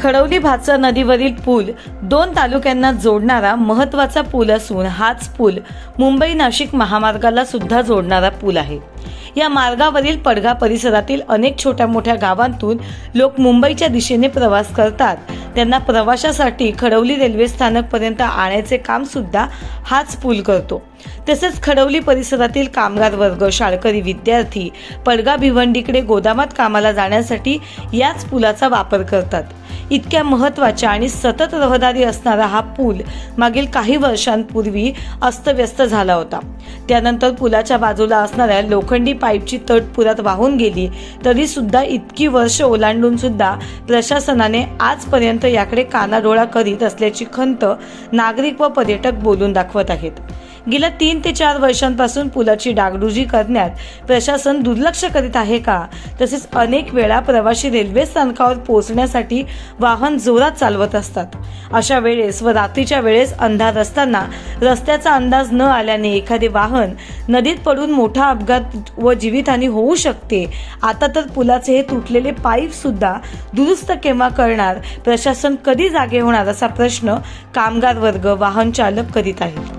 खडवली भातसा नदीवरील पूल दोन तालुक्यांना जोडणारा महत्त्वाचा पूल असून हाच पूल मुंबई नाशिक महामार्गाला सुद्धा जोडणारा पूल आहे. या मार्गावरील पडगा परिसरातील अनेक छोट्या मोठ्या गावांतून लोक मुंबईच्या दिशेने प्रवास करतात. त्यांना प्रवाशासाठी खडवली रेल्वे स्थानकपर्यंत आणायचे काम सुद्धा हाच पूल करतो. तसेच खडवली परिसरातील कामगार वर्ग शाळकरी विद्यार्थी पडगा भिवंडीकडे गोदामात कामाला जाण्यासाठी याच पुलाचा वापर करतात. इतक्या महत्त्वाच्या आणि सतत रहदारी असणारा हा पूल मागील काही वर्षांपूर्वी अस्तव्यस्त झाला होता. त्यानंतर पुलाच्या बाजूला असणाऱ्या लोखंडी पाईपची तट पुरात वाहून गेली तरी सुद्धा इतकी वर्ष ओलांडून सुद्धा प्रशासनाने आजपर्यंत याकडे कानाडोळा करीत असल्याची खंत नागरिक व पर्यटक बोलून दाखवत आहेत. गेल्या तीन ते चार वर्षांपासून पुलाची डागडुजी करण्यात प्रशासन दुर्लक्ष करीत आहे का? तसेच अनेक वेळा प्रवासी रेल्वे स्थानकावर पोहोचण्यासाठी वाहन जोरात चालवत असतात. अशा वेळेस व रात्रीच्या वेळेस अंधार असताना रस्त्याचा अंदाज न आल्याने एखादे वाहन नदीत पडून मोठा अपघात व जीवितहानी होऊ शकते. आता तर पुलाचे हे तुटलेले पाईप सुद्धा दुरुस्त केव्हा करणार? प्रशासन कधी जागे होणार असा प्रश्न कामगार वर्ग वाहन चालक करीत आहेत.